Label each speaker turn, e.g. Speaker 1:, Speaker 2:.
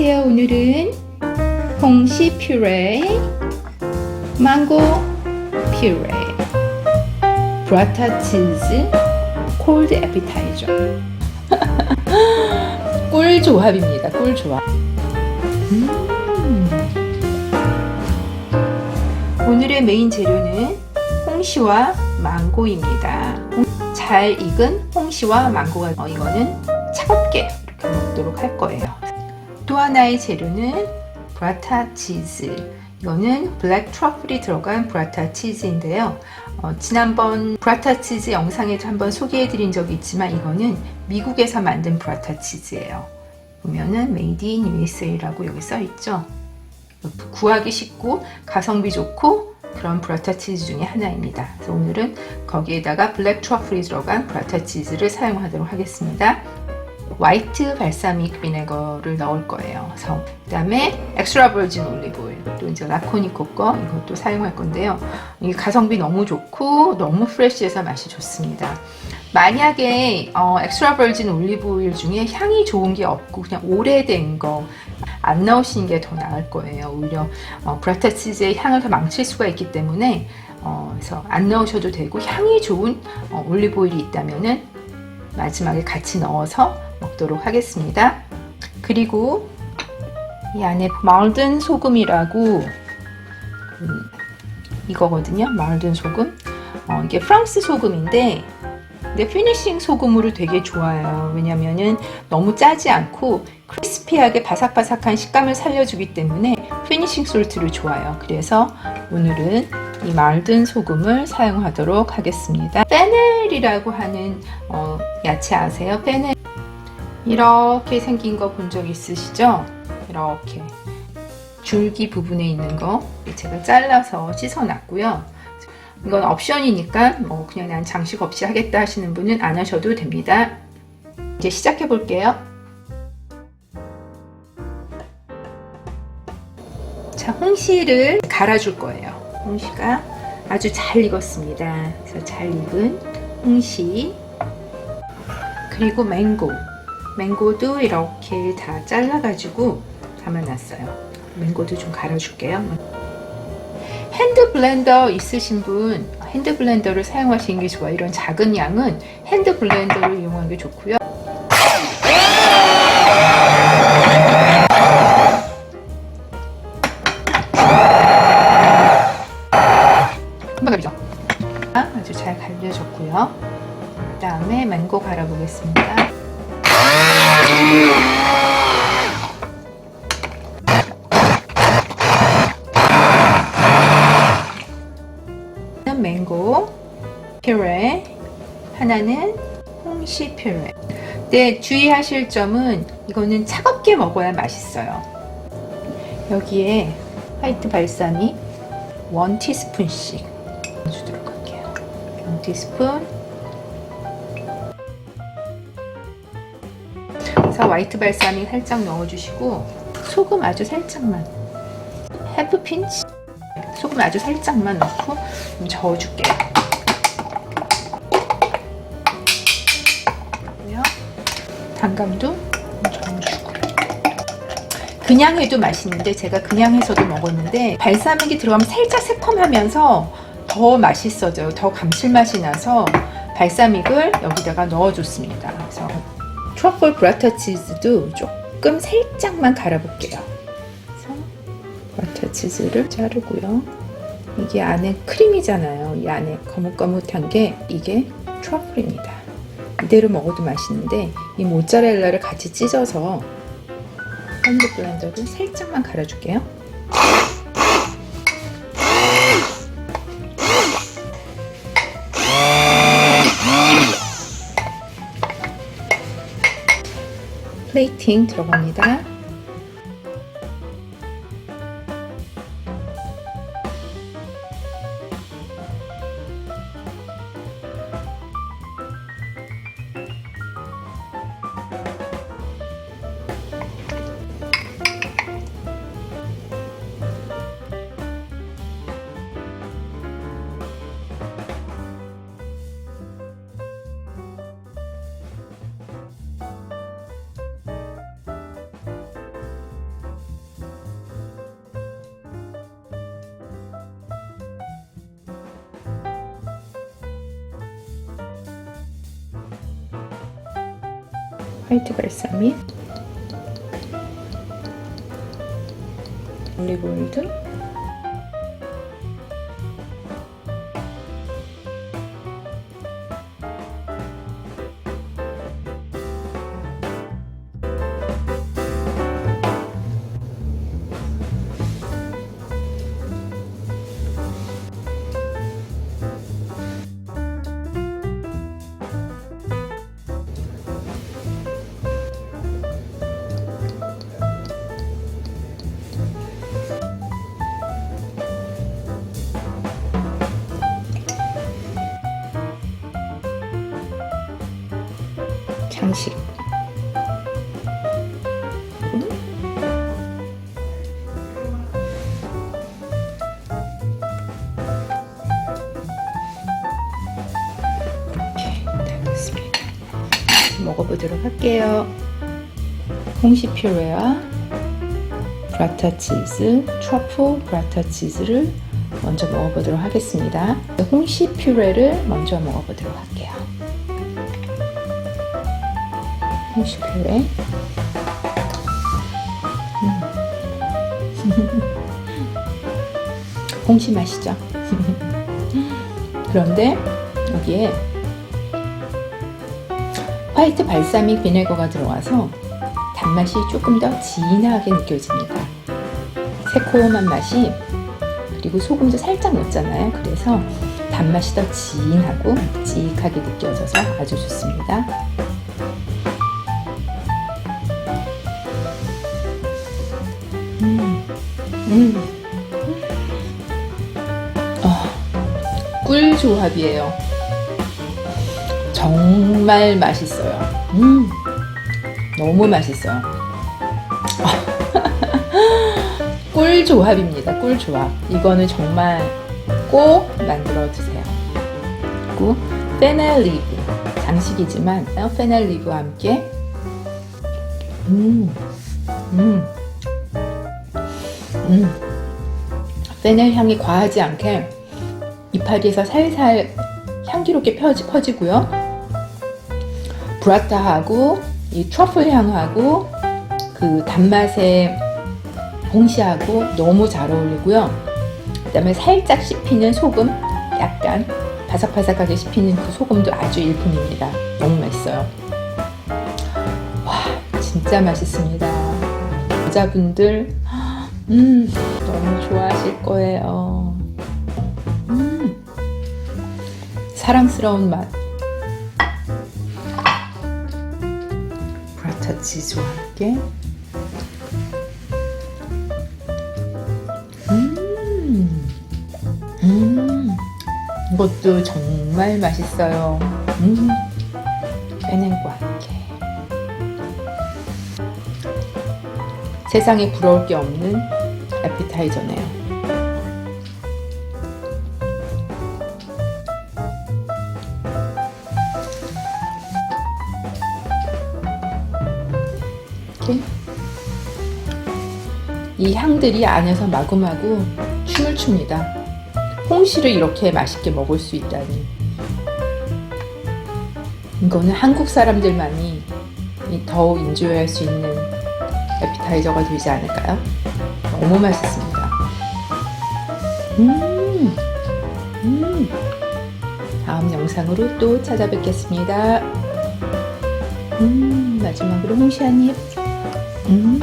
Speaker 1: 안녕하세요. 오늘은 홍시 퓨레, 망고 퓨레, 브라타 치즈, 콜드 에피타이저. 꿀 조합입니다. 꿀 조합. 음. 오늘의 메인 재료는 홍시와 망고입니다. 홍- 잘 익은 홍시와 망고가 어, 이거는 차갑게 이렇게 먹도록 할 거예요. 또 하나의 재료는 브라타 치즈. 이거는 블랙 트러플이 들어간 브라타 치즈인데요. 어, 지난번 브라타 치즈 영상에도 한번 소개해드린 적이 있지만 이거는 미국에서 만든 브라타 치즈예요. 보면은 Made in USA라고 여기 써 있죠. 구하기 쉽고 가성비 좋고 그런 브라타 치즈 중에 하나입니다. 그래서 오늘은 거기에다가 블랙 트러플이 들어간 브라타 치즈를 사용하도록 하겠습니다. 화이트 발사믹 비네거를 넣을 거예요. 그래서 그다음에 엑스트라 버진 올리브 오일 또 이제 라코니코 거 이것도 사용할 건데요. 이게 가성비 너무 좋고 너무 프레시해서 맛이 좋습니다. 만약에 어, 엑스트라 버진 올리브 오일 중에 향이 좋은 게 없고 그냥 오래된 거 안 넣으시는 게 더 나을 거예요. 오히려 어, 브라타 치즈의 향을 더 망칠 수가 있기 때문에 어, 그래서 안 넣으셔도 되고 향이 좋은 어, 올리브 오일이 있다면은 마지막에 같이 넣어서 먹도록 하겠습니다. 그리고 이 안에 말든 소금이라고 음, 이거거든요. 말든 소금. 어, 이게 프랑스 소금인데 근데 피니싱 소금으로 되게 좋아요. 왜냐면은 너무 짜지 않고 크리스피하게 바삭바삭한 식감을 살려주기 때문에 피니싱 솔트를 좋아요. 그래서 오늘은 이 말든 소금을 사용하도록 하겠습니다. 페넬이라고 하는 어, 야채 아세요? 페넬 이렇게 생긴 거 본 적 있으시죠? 이렇게 줄기 부분에 있는 거 제가 잘라서 씻어놨고요. 이건 옵션이니까 뭐 그냥 난 장식 없이 하겠다 하시는 분은 안 하셔도 됩니다. 이제 시작해 볼게요. 자, 홍시를 갈아줄 거예요. 홍시가 아주 잘 익었습니다. 그래서 잘 익은 홍시 그리고 맹고 맹고도 이렇게 다 잘라가지고 담아놨어요. 맹고도 좀 갈아줄게요. 핸드 블렌더 있으신 분 핸드 블렌더를 사용하시는 게 좋아요. 이런 작은 양은 핸드 블렌더를 이용하는 게 좋고요. 금방 갈리죠? 아주 잘 갈려졌고요. 그 다음에 맹고 갈아보겠습니다. 맹고 퓨레, 하나는 홍시 퓨레. 네, 주의하실 점은 이거는 차갑게 먹어야 맛있어요. 여기에 화이트 발사믹 1 티스푼씩 넣어주도록 할게요. 1 티스푼. 그래서 화이트 발사믹 살짝 넣어주시고 소금 아주 살짝만. 헤프 핀치. 소금 아주 살짝만 넣고 좀 저어줄게요. 단감도 좀 저어주고. 그냥 해도 맛있는데 제가 그냥 해서도 먹었는데 발사믹이 들어가면 살짝 새콤하면서 더 맛있어져요. 더 감칠맛이 나서 발사믹을 여기다가 넣어줬습니다. 그래서 트러플 브라타 치즈도 조금 살짝만 갈아볼게요. 그래서 버터 치즈를 자르고요. 이게 안에 크림이잖아요. 이 안에 거뭇거뭇한 게 이게 트러플입니다. 이대로 먹어도 맛있는데 이 모짜렐라를 같이 찢어서 핸드 블렌더로 살짝만 갈아줄게요. 플레이팅 들어갑니다. Hajcie brać sami. Oliwą i 되겠습니다. 먹어보도록 할게요. 홍시 퓨레와 브라타 치즈, 트러플 브라타 치즈를 먼저 먹어보도록 하겠습니다. 홍시 퓨레를 먼저 먹어보도록 할게요. 홍시 퓨레. 홍시 맛이죠. 그런데 여기에 화이트 발사믹 비네거가 들어가서 단맛이 조금 더 진하게 느껴집니다. 새콤한 맛이 그리고 소금도 살짝 넣었잖아요. 그래서 단맛이 더 진하고 묵직하게 느껴져서 아주 좋습니다. 음, 음. 어, 꿀 조합이에요. 정말 맛있어요. 음, 너무 맛있어요. 꿀 조합입니다. 꿀 조합. 이거는 정말 꼭 만들어 드세요. 그리고 페넬 리브 장식이지만 페넬 리브와 함께 음, 음, 음, 페넬 향이 과하지 않게 이파리에서 살살 향기롭게 펴지, 퍼지고요. 브라타하고 이 트러플 향하고 그 단맛의 홍시하고 너무 잘 어울리고요. 그다음에 살짝 씹히는 소금, 약간 바삭바삭하게 씹히는 그 소금도 아주 일품입니다. 너무 맛있어요. 와, 진짜 맛있습니다. 여자분들, 음, 너무 좋아하실 거예요. 음, 사랑스러운 맛. 브라타 치즈와 함께 음, 음, 이것도 정말 맛있어요. 음, 빼낸과 함께. 세상에 부러울 게 없는 에피타이저네요. 이렇게 이 향들이 안에서 마구마구 춤을 춥니다. 홍시를 이렇게 맛있게 먹을 수 있다니. 이거는 한국 사람들만이 이 더욱 인조할 수 있는 에피타이저가 되지 않을까요? 너무 맛있습니다. 음, 음. 다음 영상으로 또 찾아뵙겠습니다. 음, 마지막으로 홍시 한 입. 음.